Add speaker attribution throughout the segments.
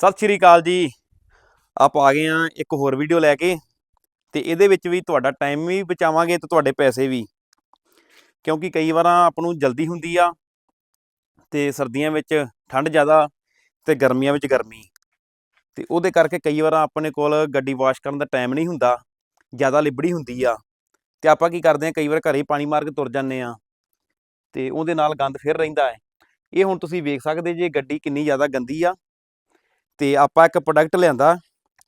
Speaker 1: ਸਤਿ ਸ਼੍ਰੀ ਅਕਾਲ ਜੀ। ਆਪ ਆ ਗਏ ਆ ਇੱਕ ਹੋਰ ਵੀਡੀਓ ਲੈ ਕੇ ਤੇ ਇਹਦੇ ਵਿੱਚ ਵੀ ਤੁਹਾਡਾ ਟਾਈਮ ਵੀ ਬਚਾਵਾਂਗੇ ਤੇ ਤੁਹਾਡੇ ਪੈਸੇ ਵੀ। ਕਿਉਂਕਿ ਕਈ ਵਾਰਾਂ ਆਪ ਨੂੰ ਜਲਦੀ ਹੁੰਦੀ ਆ ਤੇ ਸਰਦੀਆਂ ਵਿੱਚ ਠੰਡ ਜ਼ਿਆਦਾ ਤੇ ਗਰਮੀਆਂ ਵਿੱਚ ਗਰਮੀ। ਤੇ ਉਹਦੇ ਕਰਕੇ ਕਈ ਵਾਰਾਂ ਆਪਣੇ ਕੋਲ ਗੱਡੀ ਵਾਸ਼ ਕਰਨ ਦਾ ਟਾਈਮ ਨਹੀਂ ਹੁੰਦਾ, ਜ਼ਿਆਦਾ ਲਿਬੜੀ ਹੁੰਦੀ ਆ। ਤੇ ਆਪਾਂ ਕੀ ਕਰਦੇ ਆ ਕਈ ਵਾਰ ਘਰੇ ਪਾਣੀ ਮਾਰ ਕੇ ਤੁਰ ਜਾਂਦੇ ਆ ਤੇ ਉਹਦੇ ਨਾਲ ਗੰਦ ਫਿਰ ਰਹਿੰਦਾ ਹੈ। ਇਹ ਹੁਣ ਤੁਸੀਂ ਵੇਖ ਸਕਦੇ ਜੇ ਗੱਡੀ ਕਿੰਨੀ ਜ਼ਿਆਦਾ ਗੰਦੀ ਆ। ਤੇ ਆਪਾਂ ਇੱਕ ਪ੍ਰੋਡਕਟ ਲਿਆਂਦਾ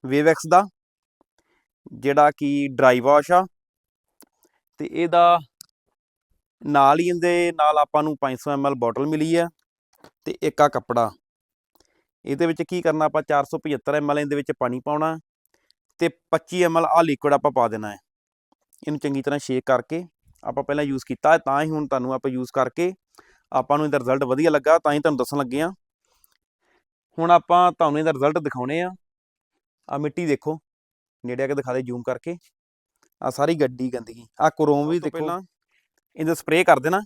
Speaker 1: ਵੇਵੈਕਸ ਦਾ ਜਿਹੜਾ ਕਿ ਡਰਾਈ ਵਾਸ਼ ਆ ਤੇ ਇਹਦਾ ਨਾਲ ਹੀ ਇਹਦੇ ਨਾਲ ਆਪਾਂ ਨੂੰ 500 ml ਬੋਟਲ ਮਿਲੀ ਆ ਤੇ ਇੱਕ ਆ ਕੱਪੜਾ। ਇਹਦੇ ਵਿੱਚ ਕੀ ਕਰਨਾ ਆਪਾਂ 475 ml ਇਹਦੇ ਵਿੱਚ ਪਾਣੀ ਪਾਉਣਾ ਤੇ 25 ml ਆ ਲਿਕੁਇਡ ਆਪਾਂ ਪਾ ਦੇਣਾ ਹੈ। ਇਹਨੂੰ ਚੰਗੀ ਤਰ੍ਹਾਂ ਸ਼ੇਕ ਕਰਕੇ ਆਪਾਂ ਪਹਿਲਾਂ ਯੂਜ਼ ਕੀਤਾ ਹੈ, ਤਾਂ ਹੀ ਹੁਣ ਤੁਹਾਨੂੰ ਆਪਾਂ ਯੂਜ਼ ਕਰਕੇ ਆਪਾਂ ਨੂੰ ਇਹਦਾ ਰਿਜ਼ਲਟ ਵਧੀਆ ਲੱਗਾ ਤਾਂ ਹੀ ਤੁਹਾਨੂੰ ਦੱਸਣ ਲੱਗੇ ਆ ਹੁਣ ਆਪਾਂ ਤੁਹਾਨੂੰ ਇਹਦਾ ਰਿਜ਼ਲਟ ਦਿਖਾਉਣੇ ਆ। ਆ ਮਿੱਟੀ ਦੇਖੋ ਨੇੜੇ ਆ ਕੇ ਦਿਖਾ ਦੇ ਜ਼ੂਮ ਕਰਕੇ। ਆ ਸਾਰੀ ਗੱਡੀ ਗੰਦਗੀ ਆ ਕਰੋਮ ਵੀ ਦੇਖੋ। ਪਹਿਲਾਂ ਇਹਦਾ ਸਪਰੇਅ ਕਰ ਦੇਣਾ।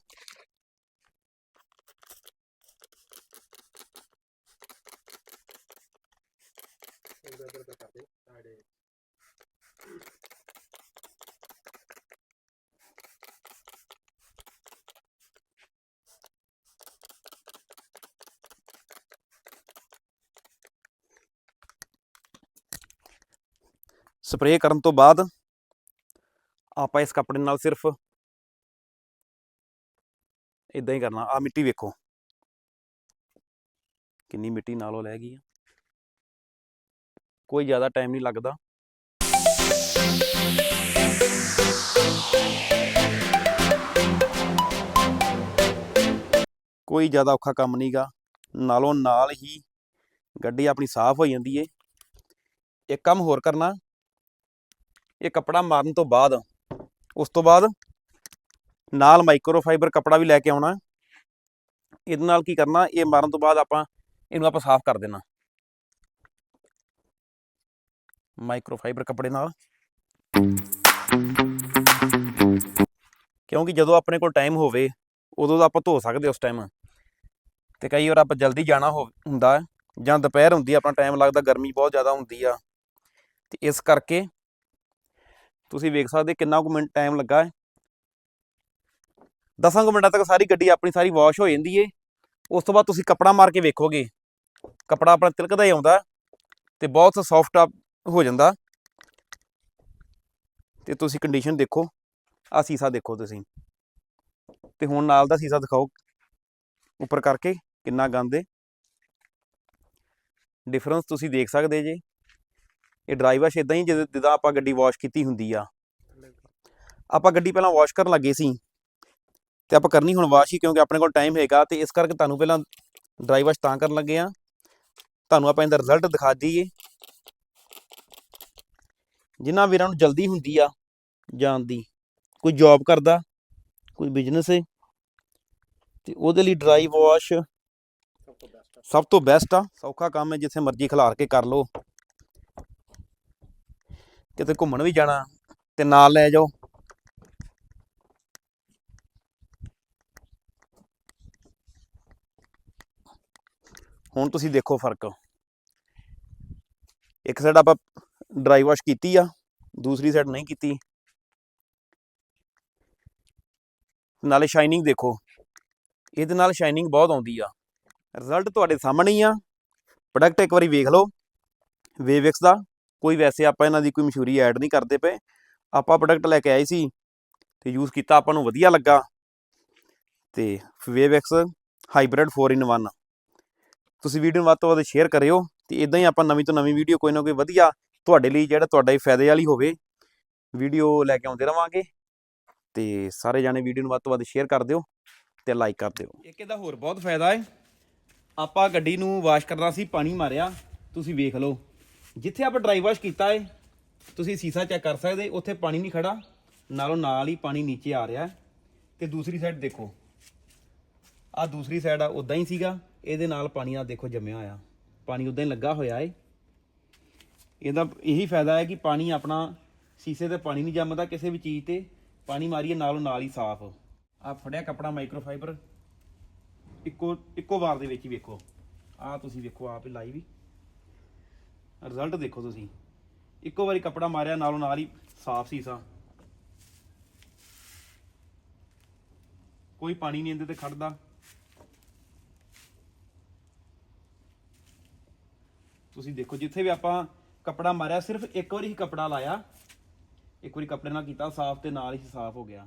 Speaker 1: ਸਪਰੇਅ ਕਰਨ ਤੋਂ ਬਾਅਦ ਆਪਾਂ ਇਸ ਕੱਪੜੇ ਨਾਲ ਸਿਰਫ ਇਦਾਂ ਹੀ ਕਰਨਾ ਆ ਮਿੱਟੀ ਵੇਖੋ। ਕਿੰਨੀ ਮਿੱਟੀ ਨਾਲੋਂ ਲੈ ਗਈ ਆ। ਕੋਈ ਜ਼ਿਆਦਾ ਟਾਈਮ ਨਹੀਂ ਲੱਗਦਾ। ਕੋਈ ਜ਼ਿਆਦਾ ਔਖਾ ਕੰਮ ਨਹੀਂਗਾ ਨਾਲੋਂ ਨਾਲ ਹੀ ਗੱਡੀ ਆਪਣੀ ਸਾਫ਼ ਹੋ ਜਾਂਦੀ ਏ। ਇੱਕ ਕੰਮ ਹੋਰ ਕਰਨਾ। ਇਹ ਕੱਪੜਾ ਮਾਰਨ ਤੋਂ ਬਾਅਦ, ਉਸ ਤੋਂ ਬਾਅਦ ਨਾਲ ਮਾਈਕਰੋਫਾਈਬਰ ਕੱਪੜਾ ਵੀ ਲੈ ਕੇ ਆਉਣਾ। ਇਹਦੇ ਨਾਲ ਕੀ ਕਰਨਾ, ਇਹ ਮਾਰਨ ਤੋਂ ਬਾਅਦ ਆਪਾਂ, ਇਹਨੂੰ ਆਪਾਂ ਸਾਫ਼ ਕਰ ਦੇਣਾ। ਮਾਈਕਰੋਫਾਈਬਰ ਕੱਪੜੇ ਨਾਲ। ਕਿਉਂਕਿ ਜਦੋਂ ਆਪਣੇ ਕੋਲ ਟਾਈਮ ਹੋਵੇ, ਉਦੋਂ ਤਾਂ ਆਪਾਂ ਧੋ ਸਕਦੇ ਉਸ ਟਾਈਮ ਤੇ ਕਈ ਵਾਰ ਆਪਾਂ ਜਲਦੀ ਜਾਣਾ ਹੋ, ਹੁੰਦਾ ਜਾਂ ਦੁਪਹਿਰ ਹੁੰਦੀ ਆਪਣਾ ਟਾਈਮ ਲੱਗਦਾ, ਗਰਮੀ ਬਹੁਤ ਜ਼ਿਆਦਾ ਹੁੰਦੀ ਆ। ਤੇ ਇਸ ਕਰਕੇ ਤੁਸੀਂ ਵੇਖ ਸਕਦੇ ਕਿੰਨਾ ਕੁ ਮਿੰਟ ਟਾਈਮ ਲੱਗਾ ਹੈ। 10 ਕੁ ਮਿੰਟਾਂ ਤੱਕ ਸਾਰੀ ਗੱਡੀ ਆਪਣੀ ਸਾਰੀ ਵਾਸ਼ ਹੋ ਜਾਂਦੀ ਏ। ਉਸ ਤੋਂ ਬਾਅਦ ਤੁਸੀਂ ਕੱਪੜਾ ਮਾਰ ਕੇ ਵੇਖੋਗੇ। ਕੱਪੜਾ ਆਪਣਾ ਤਿਲਕਦਾ ਹੀ ਆਉਂਦਾ ਤੇ ਬਹੁਤ ਸੌਫਟ ਹੋ ਜਾਂਦਾ। ਤੇ ਤੁਸੀਂ ਕੰਡੀਸ਼ਨ ਦੇਖੋ ਆ ਸੀਸਾ ਦੇਖੋ ਤੁਸੀਂ। ਤੇ ਹੁਣ ਨਾਲ ਦਾ ਸੀਸਾ ਦਿਖਾਓ, ਉੱਪਰ ਕਰਕੇ ਕਿੰਨਾ ਗੰਦ ਏ। ਡਿਫਰੈਂਸ ਤੁਸੀਂ ਦੇਖ ਸਕਦੇ ਜੇ। ਇਹ ਡਰਾਈ ਵਾਸ਼ ਇਦਾਂ ਹੀ ਜਿੱਦਾਂ ਜਿੱਦਾਂ ਆਪਾਂ ਗੱਡੀ ਵਾਸ਼ ਕੀਤੀ ਹੁੰਦੀ ਆ। ਆਪਾਂ ਗੱਡੀ ਪਹਿਲਾਂ ਵਾਸ਼ ਕਰਨ ਲੱਗੇ ਸੀ ਤੇ ਆਪਾਂ ਕਰਨੀ ਹੁਣ ਵਾਸ਼ ਹੀ ਕਿਉਂਕਿ ਆਪਣੇ ਕੋਲ ਟਾਈਮ ਹੈਗਾ ਤੇ ਇਸ ਕਰਕੇ ਤੁਹਾਨੂੰ ਪਹਿਲਾਂ ਡਰਾਈ ਵਾਸ਼ ਤਾਂ ਕਰਨ ਲੱਗੇ ਆ। ਤੁਹਾਨੂੰ ਆਪਾਂ ਇਹਦਾ ਰਿਜ਼ਲਟ ਦਿਖਾ ਦਈਏ। ਜਿਨ੍ਹਾਂ ਵੀਰਾਂ ਨੂੰ ਜਲਦੀ ਹੁੰਦੀ ਆ ਜਾਣ ਦੀ, ਕੋਈ ਜੌਬ ਕਰਦਾ, ਕੋਈ ਬਿਜ਼ਨਸ ਹੈ ਤੇ ਉਹਦੇ ਲਈ ਡਰਾਈ ਵਾਸ਼ ਸਭ ਤੋਂ ਬੈਸਟ ਆ, ਸੌਖਾ ਕੰਮ ਹੈ ਜਿੱਥੇ ਮਰਜ਼ੀ ਖਿਲਾਰ ਕੇ ਕਰ ਲਓ। ਕਿਤੇ ਘੁੰਮਣ ਵੀ ਜਾਣਾ ਤੇ ਨਾਲ ਲੈ ਜਾਓ। ਹੁਣ ਤੁਸੀਂ ਦੇਖੋ ਫ਼ਰਕ। ਇੱਕ ਸਾਈਡ ਆਪਾਂ ਡਰਾਈ ਵਾਸ਼ ਕੀਤੀ ਆ, ਦੂਸਰੀ ਸਾਈਡ ਨਹੀਂ ਕੀਤੀ। ਨਾਲੇ ਸ਼ਾਈਨਿੰਗ ਦੇਖੋ, ਇਹਦੇ ਨਾਲ ਸ਼ਾਈਨਿੰਗ ਬਹੁਤ ਆਉਂਦੀ ਆ। ਰਿਜ਼ਲਟ ਤੁਹਾਡੇ ਸਾਹਮਣੇ ਹੀ ਆ। ਪ੍ਰੋਡਕਟ ਇੱਕ ਵਾਰੀ ਵੇਖ ਲਓ ਵੇਵਿਕਸ ਦਾ। ਕੋਈ ਵੈਸੇ ਆਪਾਂ ਇਹਨਾਂ ਦੀ ਕੋਈ ਮਸ਼ਹੂਰੀ ਐਡ ਨਹੀਂ ਕਰਦੇ ਪਏ। ਆਪਾਂ ਪ੍ਰੋਡਕਟ ਲੈ ਕੇ ਆਏ ਸੀ ਤੇ ਯੂਜ਼ ਕੀਤਾ ਆਪਾਂ ਨੂੰ ਵਧੀਆ ਲੱਗਾ। ਤੇ ਵੇਵਿਕਸ ਹਾਈਬ੍ਰਿਡ 4 ਇਨ 1 ਤੁਸੀਂ ਵੀਡੀਓ ਨੂੰ ਵੱਧ ਤੋਂ ਵੱਧ ਸ਼ੇਅਰ ਕਰਿਓ ਤੇ ਇਦਾਂ ਹੀ ਆਪਾਂ ਨਵੀਂ ਤੋਂ ਨਵੀਂ ਵੀਡੀਓ ਕੋਈ ਨਾ ਕੋਈ ਵਧੀਆ ਤੁਹਾਡੇ ਲਈ ਜਿਹੜਾ ਤੁਹਾਡਾ ਹੀ ਫਾਇਦੇ ਵਾਲੀ ਹੋਵੇ ਵੀਡੀਓ ਲੈ ਕੇ ਆਉਂਦੇ ਰਵਾਂਗੇ। ਤੇ ਸਾਰੇ ਜਾਣੇ ਵੀਡੀਓ ਨੂੰ ਵੱਧ ਤੋਂ ਵੱਧ ਸ਼ੇਅਰ ਕਰ ਦਿਓ ਤੇ ਲਾਈਕ ਕਰ ਦਿਓ। ਇੱਕ ਇਹਦਾ ਹੋਰ ਬਹੁਤ ਫਾਇਦਾ ਹੈ। ਆਪਾਂ ਗੱਡੀ ਨੂੰ ਵਾਸ਼ ਕਰਨਾ ਸੀ, ਪਾਣੀ ਮਾਰਿਆ, ਤੁਸੀਂ ਵੇਖ ਲਓ। ਜਿੱਥੇ ਆਪਾਂ ਡਰਾਈ ਵਾਸ਼ ਕੀਤਾ ਹੈ ਤੁਸੀਂ ਸੀਸਾ ਚੈੱਕ ਕਰ ਸਕਦੇ, ਉੱਥੇ ਪਾਣੀ ਨਹੀਂ ਖੜਾ, ਨਾਲੋਂ ਨਾਲ ਹੀ ਪਾਣੀ ਨੀਚੇ ਆ ਰਿਹਾ ਹੈ। ਤੇ ਦੂਸਰੀ ਸਾਈਡ ਦੇਖੋ, ਆ ਦੂਸਰੀ ਸਾਈਡ ਆ ਉਦਾਂ ਹੀ ਸੀਗਾ, ਇਹਦੇ ਨਾਲ ਪਾਣੀ ਆ ਦੇਖੋ ਜੰਮਿਆ ਹੋਇਆ, ਪਾਣੀ ਉਦਾਂ ਹੀ ਲੱਗਾ ਹੋਇਆ ਏ। ਇਹਦਾ ਇਹੀ ਫਾਇਦਾ ਹੈ ਕਿ ਪਾਣੀ ਆਪਣਾ ਸੀਸੇ ਤੇ ਪਾਣੀ ਨਹੀਂ ਜੰਮਦਾ ਕਿਸੇ ਵੀ ਚੀਜ਼ ਤੇ, ਪਾਣੀ ਮਾਰੀਏ ਨਾਲੋਂ ਨਾਲ ਹੀ ਸਾਫ਼। ਆ ਫੜਿਆ ਕਪੜਾ ਮਾਈਕਰੋਫਾਈਬਰ ਇੱਕੋ ਇੱਕੋ ਵਾਰ ਦੇ ਵਿੱਚ ਹੀ ਵੇਖੋ। ਆ ਤੁਸੀਂ ਵੇਖੋ ਆਪ ਹੀ ਲਾਈਵ ਹੀ। ਰਿਜ਼ਲਟ ਦੇਖੋ ਤੁਸੀਂ। ਇੱਕੋ ਵਾਰੀ ਕੱਪੜਾ ਮਾਰਿਆ, ਨਾਲੋਂ ਨਾਲ ਹੀ ਸਾਫ਼ ਸੀਸਾ ਕੋਈ ਪਾਣੀ ਨਹੀਂ ਇਹਦੇ ਤੇ ਖੜਦਾ। ਤੁਸੀਂ ਦੇਖੋ, ਜਿੱਥੇ ਵੀ ਆਪਾਂ ਕੱਪੜਾ ਮਾਰਿਆ, ਸਿਰਫ ਇੱਕ ਵਾਰੀ ਹੀ ਕੱਪੜਾ ਲਾਇਆ। ਇੱਕ ਵਾਰੀ ਕੱਪੜੇ ਨਾਲ ਕੀਤਾ, ਸਾਫ਼ ਤੇ ਨਾਲ ਹੀ ਸਾਫ਼ ਹੋ ਗਿਆ।